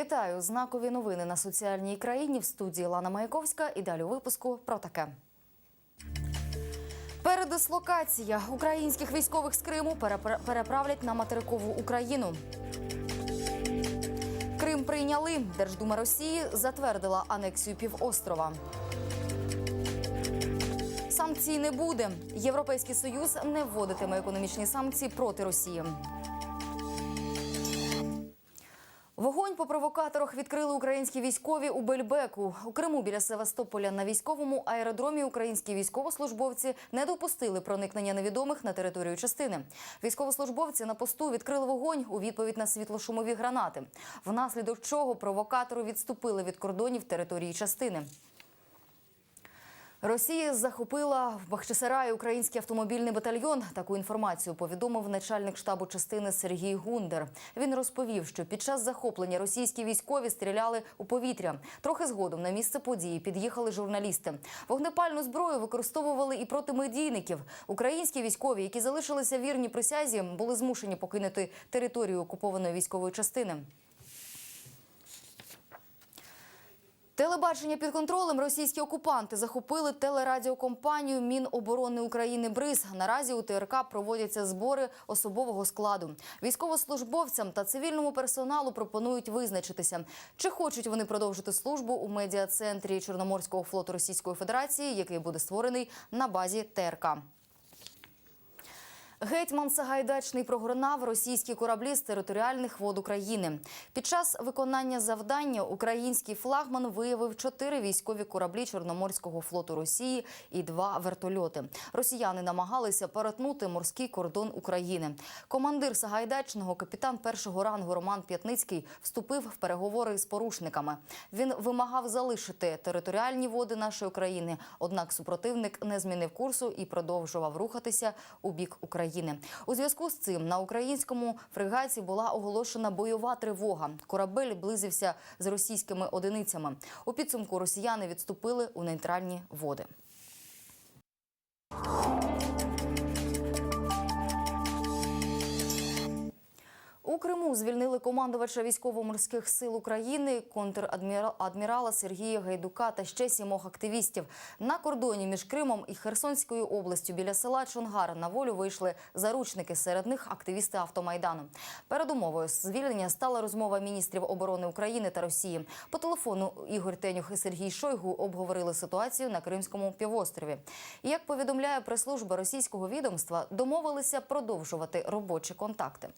Вітаю! Знакові новини на соціальній країні в студії Лана Маяковська. І далі у випуску про таке. Передислокація українських військових з Криму перепра- переправлять на материкову Україну. Крим прийняли. Держдума Росії затвердила анексію півострова. Санкцій не буде. Європейський союз не вводитиме економічні санкції проти Росії. Вогонь по провокаторах відкрили українські військові у Бельбеку. У Криму біля Севастополя на військовому аеродромі українські військовослужбовці не допустили проникнення невідомих на територію частини. Військовослужбовці на посту відкрили вогонь у відповідь на світлошумові гранати, внаслідок чого провокатори відступили від кордонів території частини. Росія захопила в Бахчисараї український автомобільний батальйон. Таку інформацію повідомив начальник штабу частини Сергій Гундер. Він розповів, що під час захоплення російські військові стріляли у повітря. Трохи згодом на місце події під'їхали журналісти. Вогнепальну зброю використовували і проти медійників. Українські військові, які залишилися вірні присязі, були змушені покинути територію окупованої військової частини. Телебачення під контролем російські окупанти захопили телерадіокомпанію Міноборони України БРИЗ. Наразі у ТРК проводяться збори особового складу. Військовослужбовцям та цивільному персоналу пропонують визначитися, чи хочуть вони продовжити службу у медіа-центрі Чорноморського флоту Російської Федерації, який буде створений на базі ТРК. Гетьман Сагайдачний прогнав російські кораблі з територіальних вод України. Під час виконання завдання український флагман виявив чотири військові кораблі Чорноморського флоту Росії і два вертольоти. Росіяни намагалися перетнути морський кордон України. Командир Сагайдачного, капітан першого рангу Роман П'ятницький, вступив в переговори з порушниками. Він вимагав залишити територіальні води нашої країни. Однак супротивник не змінив курсу і продовжував рухатися у бік України. У зв'язку з цим на українському фрегаті була оголошена бойова тривога. Корабель близився з російськими одиницями. У підсумку росіяни відступили у нейтральні води. У Криму звільнили командувача військово-морських сил України, контрадмірала Сергія Гайдука та ще сімох активістів. На кордоні між Кримом і Херсонською областю біля села Чонгар на волю вийшли заручники. Серед них активісти автомайдану. Передумовою звільнення стала розмова міністрів оборони України та Росії. По телефону Ігор Тенюх і Сергій Шойгу обговорили ситуацію на Кримському півострові. Як повідомляє прес-служба російського відомства, домовилися продовжувати робочі контакти.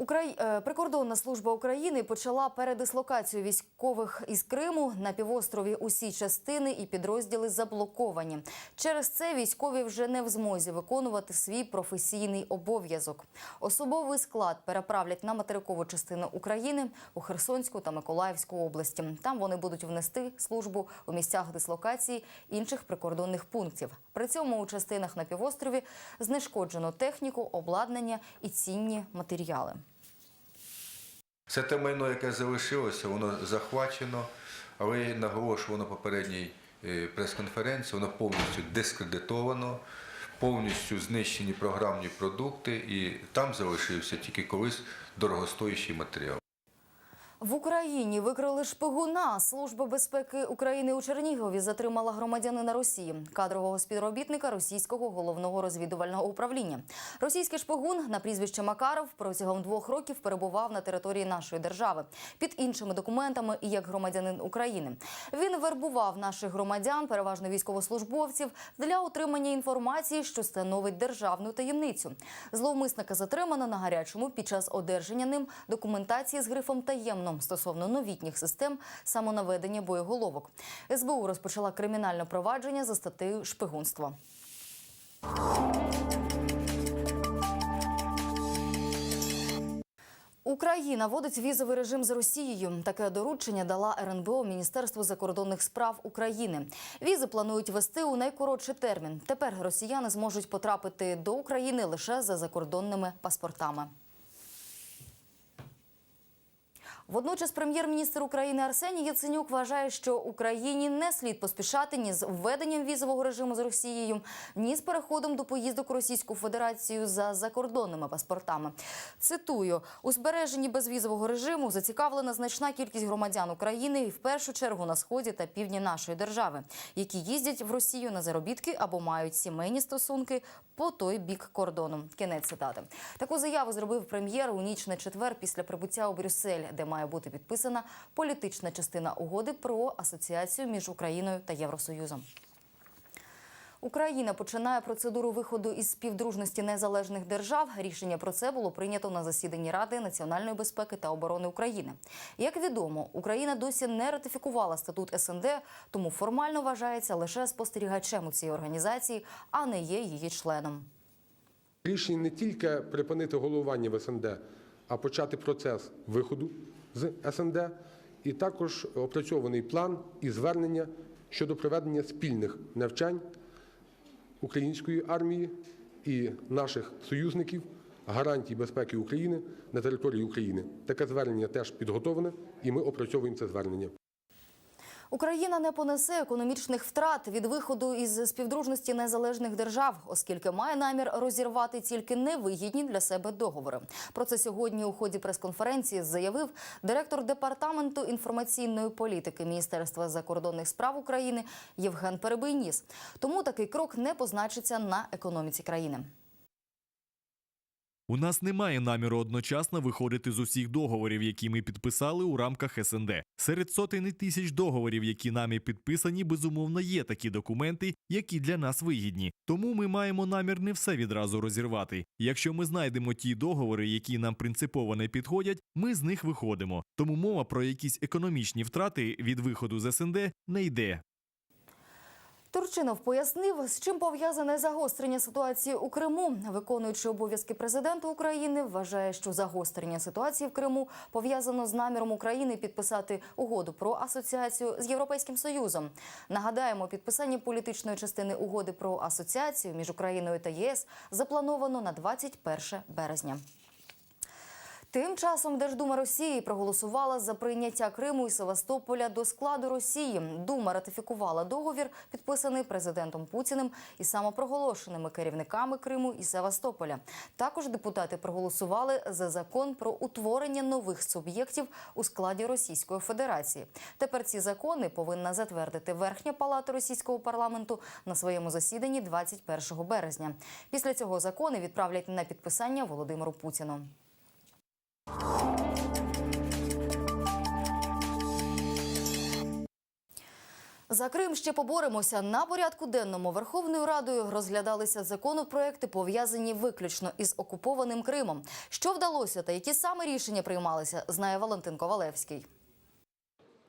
Украї... е, Прикордонна служба України почала передислокацію військових із Криму на півострові. Усі частини і підрозділи заблоковані. Через це військові вже не в змозі виконувати свій професійний обов'язок. Особовий склад переправлять на материкову частину України у Херсонську та Миколаївську області. Там вони будуть внести службу у місцях дислокації інших прикордонних пунктів. При цьому у частинах на півострові знешкоджено техніку, обладнання і цінні матеріали. Все те майно, яке залишилося, воно захвачено, але я наголошував на попередній е, прес-конференції, воно повністю дискредитовано, повністю знищені програмні продукти, і там залишився тільки колись дорогостоящий матеріал. В Україні викрили шпигуна. Служба безпеки України у Чернігові затримала громадянина Росії, кадрового співробітника російського головного розвідувального управління. Російський шпигун на прізвище Макаров протягом двох років перебував на території нашої держави під іншими документами і як громадянин України. Він вербував наших громадян, переважно військовослужбовців, для отримання інформації, що становить державну таємницю. Зловмисника затримано на гарячому під час одержання ним документації з грифом таємно стосовно новітніх систем самонаведення боєголовок. СБУ розпочала кримінальне провадження за статтею шпигунство. Україна вводить візовий режим з Росією. Таке доручення дала РНБО Міністерству закордонних справ України. Візи планують вести у найкоротший термін. Тепер росіяни зможуть потрапити до України лише за закордонними паспортами. Водночас прем'єр-міністр України Арсеній Яценюк вважає, що Україні не слід поспішати ні з введенням візового режиму з Росією, ні з переходом до поїздок Російську Федерацію за закордонними паспортами. Цитую: у збереженні безвізового режиму зацікавлена значна кількість громадян України і в першу чергу на сході та півдні нашої держави, які їздять в Росію на заробітки або мають сімейні стосунки по той бік кордону. Кінець цитати. Таку заяву зробив прем'єр у ніч на четвер після прибуття у Брюссель, де має бути підписана політична частина угоди про асоціацію між Україною та Євросоюзом. Україна починає процедуру виходу із співдружності незалежних держав. Рішення про це було прийнято на засіданні Ради національної безпеки та оборони України. Як відомо, Україна досі не ратифікувала статут СНД, тому формально вважається лише спостерігачем у цій організації, а не є її членом. Рішення не тільки припинити головування в СНД, а почати процес виходу з СНД, і також опрацьований план і звернення щодо проведення спільних навчань української армії і наших союзників гарантій безпеки України на території України. Таке звернення теж підготовлене, і ми опрацьовуємо це звернення. Україна не понесе економічних втрат від виходу із співдружності незалежних держав, оскільки має намір розірвати тільки невигідні для себе договори. Про це сьогодні у ході прес-конференції заявив директор департаменту інформаційної політики Міністерства закордонних справ України Євген Перебийніс. Тому такий крок не позначиться на економіці країни. У нас немає наміру одночасно виходити з усіх договорів, які ми підписали у рамках СНД. Серед сотень тисяч договорів, які нами підписані, безумовно є такі документи, які для нас вигідні. Тому ми маємо намір не все відразу розірвати. Якщо ми знайдемо ті договори, які нам принципово не підходять, ми з них виходимо. Тому мова про якісь економічні втрати від виходу з СНД не йде. Турчинов пояснив, з чим пов'язане загострення ситуації у Криму. Виконуючи обов'язки президента України, вважає, що загострення ситуації в Криму пов'язано з наміром України підписати угоду про асоціацію з Європейським Союзом. Нагадаємо, підписання політичної частини угоди про асоціацію між Україною та ЄС заплановано на 21 березня. Тим часом Держдума Росії проголосувала за прийняття Криму і Севастополя до складу Росії. Дума ратифікувала договір, підписаний президентом Путіним і самопроголошеними керівниками Криму і Севастополя. Також депутати проголосували за закон про утворення нових суб'єктів у складі Російської Федерації. Тепер ці закони повинна затвердити Верхня палата російського парламенту на своєму засіданні 21 березня. Після цього закони відправлять на підписання Володимиру Путіну. За Крим ще поборемося. На порядку денному Верховною Радою розглядалися законопроекти, пов'язані виключно із окупованим Кримом. Що вдалося та які саме рішення приймалися, знає Валентин Ковалевський.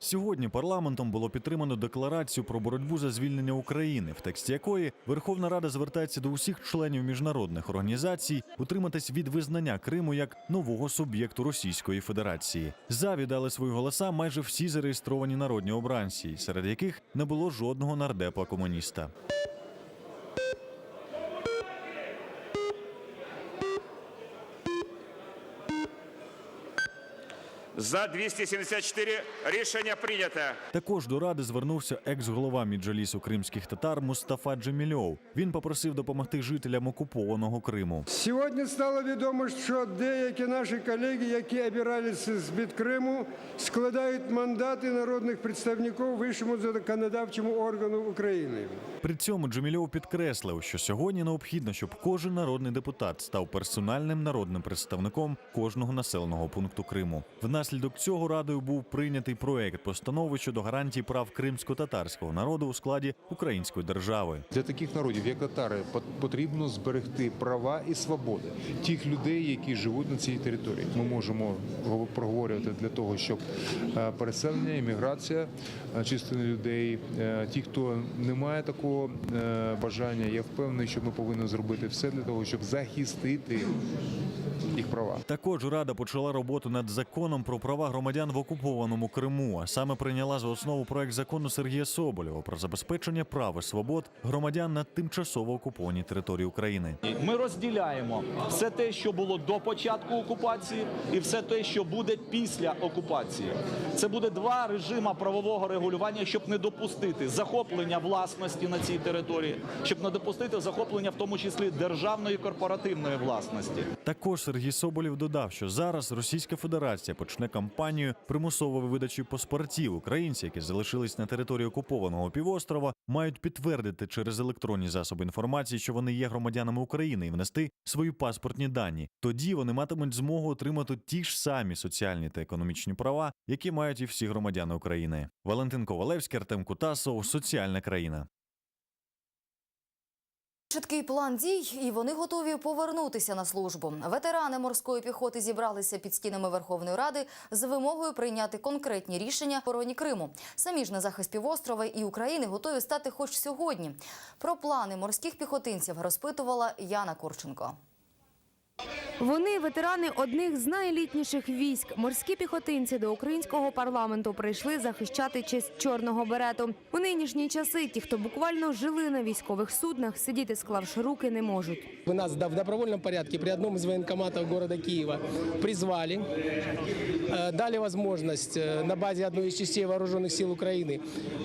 Сьогодні парламентом було підтримано декларацію про боротьбу за звільнення України, в тексті якої Верховна Рада звертається до усіх членів міжнародних організацій утриматись від визнання Криму як нового суб'єкту Російської Федерації. За віддали свої голоса майже всі зареєстровані народні обранці, серед яких не було жодного нардепа комуніста. За 274 рішення прийнято. Також до ради звернувся екс-голова Міджалісу кримських татар Мустафа Джемільов. Він попросив допомогти жителям окупованого Криму. Сьогодні стало відомо, що деякі наші колеги, які обиралися з під Криму, складають мандати народних представників вищому законодавчому органу України. При цьому Джемільов підкреслив, що сьогодні необхідно, щоб кожен народний депутат став персональним народним представником кожного населеного пункту Криму. Внаслідок цього радою був прийнятий проект постанови щодо гарантій прав кримсько-татарського народу у складі української держави. Для таких народів, як татари, пот- потрібно зберегти права і свободи тих людей, які живуть на цій території. Ми можемо гов- проговорювати для того, щоб е, переселення, імміграція е, частини людей, е, ті, хто не має такого бажання, я впевнений, що ми повинні зробити все для того, щоб захистити їх права. Також рада почала роботу над законом про права громадян в окупованому Криму, а саме прийняла за основу проект закону Сергія Соболєва про забезпечення прав і свобод громадян на тимчасово окупованій території України. Ми розділяємо все те, що було до початку окупації, і все те, що буде після окупації. Це буде два режима правового регулювання, щоб не допустити захоплення власності на цій території, щоб не допустити захоплення, в тому числі державної корпоративної власності. Також Сергій Соболєв додав, що зараз Російська Федерація почне кампанію примусової видачі паспортів. Українці, які залишились на території окупованого півострова, мають підтвердити через електронні засоби інформації, що вони є громадянами України, і внести свої паспортні дані. Тоді вони матимуть змогу отримати ті ж самі соціальні та економічні права, які мають і всі громадяни України. Валентин Ковалевський, Артем Кутасов, соціальна країна. Чіткий план дій, і вони готові повернутися на службу. Ветерани морської піхоти зібралися під стінами Верховної Ради з вимогою прийняти конкретні рішення обороні Криму. Самі ж на захист півострова і України готові стати хоч сьогодні. Про плани морських піхотинців розпитувала Яна Курченко. Вони ветерани одних з найелітніших військ. Морські піхотинці до українського парламенту прийшли захищати честь чорного берету. У нинішні часи ті, хто буквально жили на військових суднах, сидіти склавши руки не можуть. Вы нас да- в добровольном порядке при одном из военкоматов города Киева призвали, э, дали возможность э, на базе одной из частей вооруженных сил Украины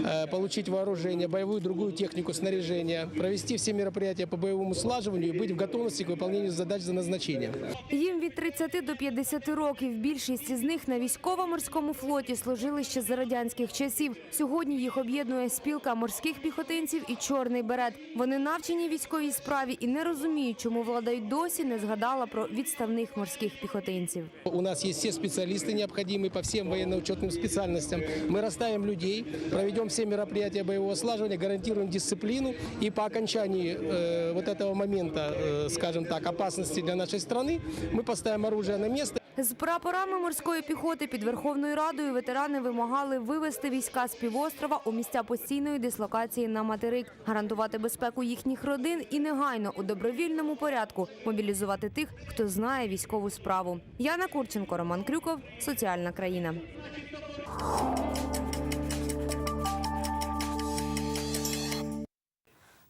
э, получить вооружение, боевую другую технику, снаряжение, провести все мероприятия по боевому слаживанию и быть в готовности к выполнению задач за назначением. Їм від 30 до 50 років. Більшість із них на військово-морському флоті служили ще за радянських часів. Сьогодні їх об'єднує спілка морських піхотинців і чорний берет. Вони навчені військовій справі і не розуміють, чому влада й досі не згадала про відставних морських піхотинців. У нас есть все специалисты необходимые по всем военно-учетным специальностям. Мы расставим людей, проведем все мероприятия боевого слаживания, гарантируем дисциплину. И по окончании э, вот этого момента, э, скажем так, опасности для нашей страны, мы поставим оружие на место. З прапорами морської піхоти під Верховною Радою ветерани вимагали вивести війська з півострова у місця постійної дислокації на материк, гарантувати безпеку їхніх родин і негайно у добровільному порядку мобілізувати тих, хто знає військову справу. Яна Курченко, Роман Крюков, соціальна країна.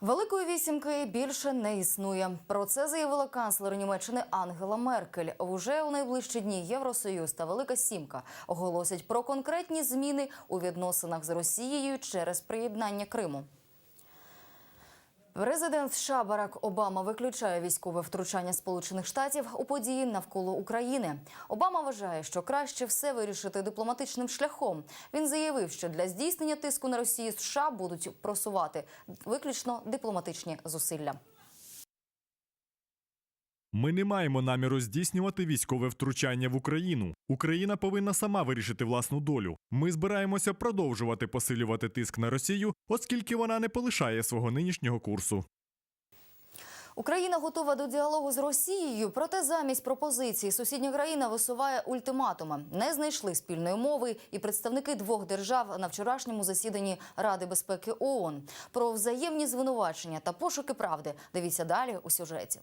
Великої вісімки більше не існує. Про це заявила канцлер Німеччини Ангела Меркель. Уже у найближчі дні Євросоюз та Велика Сімка оголосять про конкретні зміни у відносинах з Росією через приєднання Криму. Президент США Барак Обама виключає військове втручання Сполучених Штатів у події навколо України. Обама вважає, що краще все вирішити дипломатичним шляхом. Він заявив, що для здійснення тиску на Росію США будуть просувати виключно дипломатичні зусилля. Ми не маємо наміру здійснювати військове втручання в Україну. Україна повинна сама вирішити власну долю. Ми збираємося продовжувати посилювати тиск на Росію, оскільки вона не полишає свого нинішнього курсу. Україна готова до діалогу з Росією, проте замість пропозиції сусідня країна висуває ультиматуми. Не знайшли спільної мови і представники двох держав на вчорашньому засіданні Ради безпеки ООН. Про взаємні звинувачення та пошуки правди. Дивіться далі у сюжеті.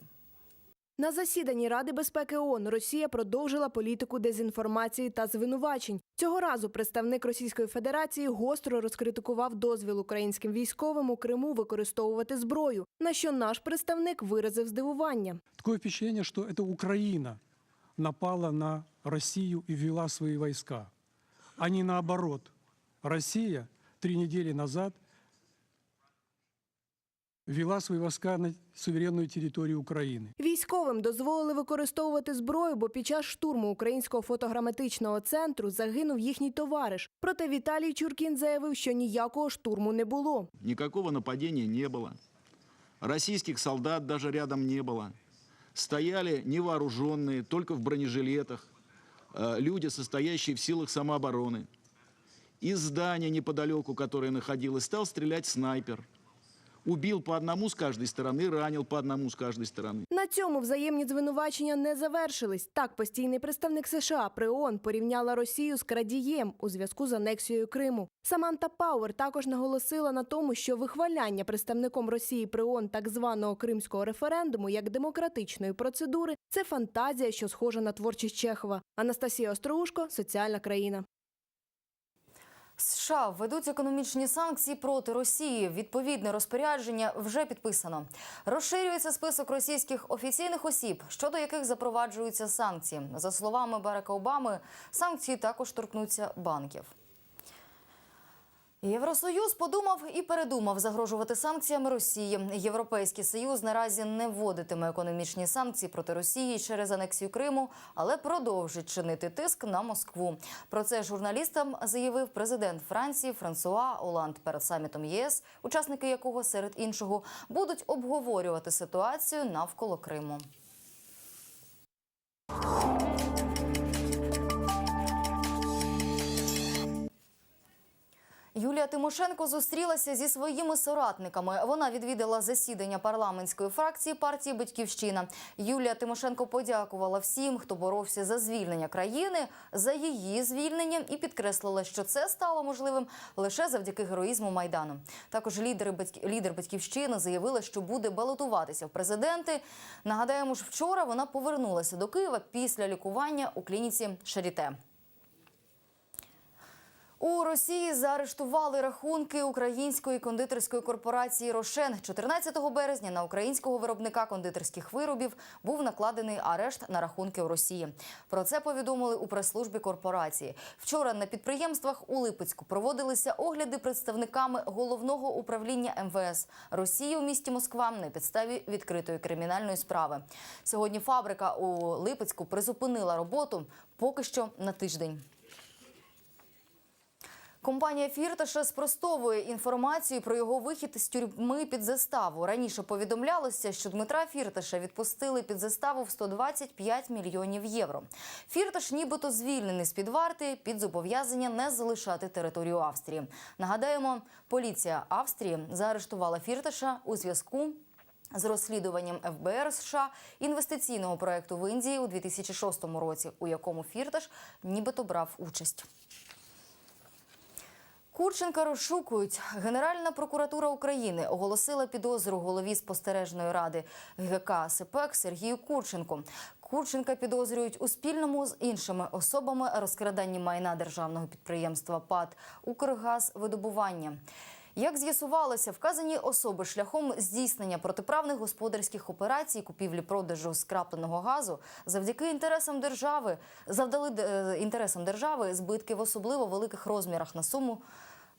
На засіданні Ради безпеки ООН Росія продовжила політику дезінформації та звинувачень. Цього разу представник Російської Федерації гостро розкритикував дозвіл українським військовим у Криму використовувати зброю. На що наш представник виразив здивування. Такое впечатление, что это Украина напала на Россию и ввела свои войска, а не наоборот. Россия три недели назад ввела свои войска на суверенную территорию Украины. Військовим дозволили використовувати зброю, бо під час штурму українського фотограметичного центру загинув їхній товариш. Проте Віталій Чуркін заявив, що ніякого штурму не було. Никакого нападения не было. Российских солдат даже рядом не было. Стояли невооруженные, только в бронежилетах, э, люди, состоящие в силах самообороны. Из здания неподалеку, которое находилось, стал стрелять снайпер. убил по одному с каждой стороны, ранил по одному с каждой стороны. На цьому взаємні звинувачення не завершились. Так, постійний представник США при ООН порівняла Росію з крадієм у зв'язку з анексією Криму. Саманта Пауер також наголосила на тому, що вихваляння представником Росії при ООН так званого кримського референдуму як демократичної процедури це фантазія, що схожа на творчість Чехова. Анастасія Остроушко, соціальна країна. США введуть економічні санкції проти Росії. Відповідне розпорядження вже підписано. Розширюється список російських офіційних осіб, щодо яких запроваджуються санкції. За словами Барака Обами, санкції також торкнуться банків. Євросоюз подумав і передумав загрожувати санкціями Росії. Європейський союз наразі не вводитиме економічні санкції проти Росії через анексію Криму, але продовжить чинити тиск на Москву. Про це журналістам заявив президент Франції Франсуа Оланд перед самітом ЄС, учасники якого серед іншого будуть обговорювати ситуацію навколо Криму. Юлія Тимошенко зустрілася зі своїми соратниками. Вона відвідала засідання парламентської фракції партії Батьківщина. Юлія Тимошенко подякувала всім, хто боровся за звільнення країни, за її звільнення і підкреслила, що це стало можливим лише завдяки героїзму майдану. Також лідери лідер батьківщини заявила, що буде балотуватися в президенти. Нагадаємо ж, вчора вона повернулася до Києва після лікування у клініці Шаріте. У Росії заарештували рахунки української кондитерської корпорації Рошен. 14 березня на українського виробника кондитерських виробів був накладений арешт на рахунки у Росії. Про це повідомили у прес-службі корпорації. Вчора на підприємствах у Липецьку проводилися огляди представниками головного управління МВС Росії у місті Москва на підставі відкритої кримінальної справи. Сьогодні фабрика у Липецьку призупинила роботу поки що на тиждень. Компанія Фірташа спростовує інформацію про його вихід з тюрми під заставу. Раніше повідомлялося, що Дмитра Фірташа відпустили під заставу в 125 мільйонів євро. Фірташ нібито звільнений з під варти під зобов'язання не залишати територію Австрії. Нагадаємо, поліція Австрії заарештувала Фірташа у зв'язку з розслідуванням ФБР США інвестиційного проекту в Індії у 2006 році, у якому Фірташ нібито брав участь. Курченка розшукують. Генеральна прокуратура України оголосила підозру голові спостережної ради ГК СПЕК Сергію Курченку. Курченка підозрюють у спільному з іншими особами розкраданні майна державного підприємства ПАД «Укргазвидобування». Як з'ясувалося, вказані особи шляхом здійснення протиправних господарських операцій, купівлі-продажу скрапленого газу завдяки інтересам держави завдали е, інтересам держави збитки в особливо великих розмірах на суму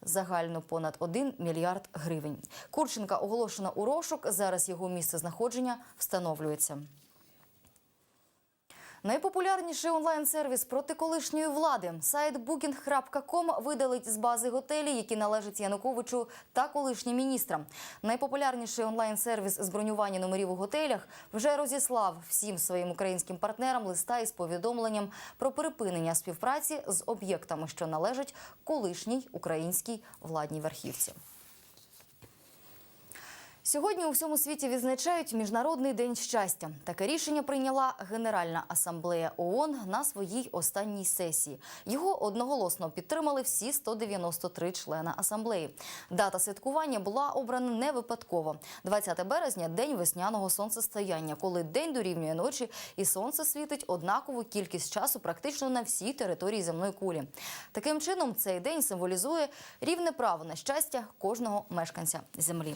загально понад 1 мільярд гривень. Курченка оголошено у розшук. Зараз його місце знаходження встановлюється. Найпопулярніший онлайн-сервіс проти колишньої влади сайт Booking.com видалить з бази готелі, які належать Януковичу та колишнім міністрам. Найпопулярніший онлайн-сервіс з бронювання номерів у готелях вже розіслав всім своїм українським партнерам листа із повідомленням про припинення співпраці з об'єктами, що належать колишній українській владній верхівці. Сьогодні у всьому світі відзначають Міжнародний день щастя. Таке рішення прийняла Генеральна асамблея ООН на своїй останній сесії. Його одноголосно підтримали всі 193 члени асамблеї. Дата святкування була обрана не випадково. 20 березня день весняного сонцестояння, коли день дорівнює ночі, і сонце світить однакову кількість часу практично на всій території земної кулі. Таким чином, цей день символізує рівне право на щастя кожного мешканця землі.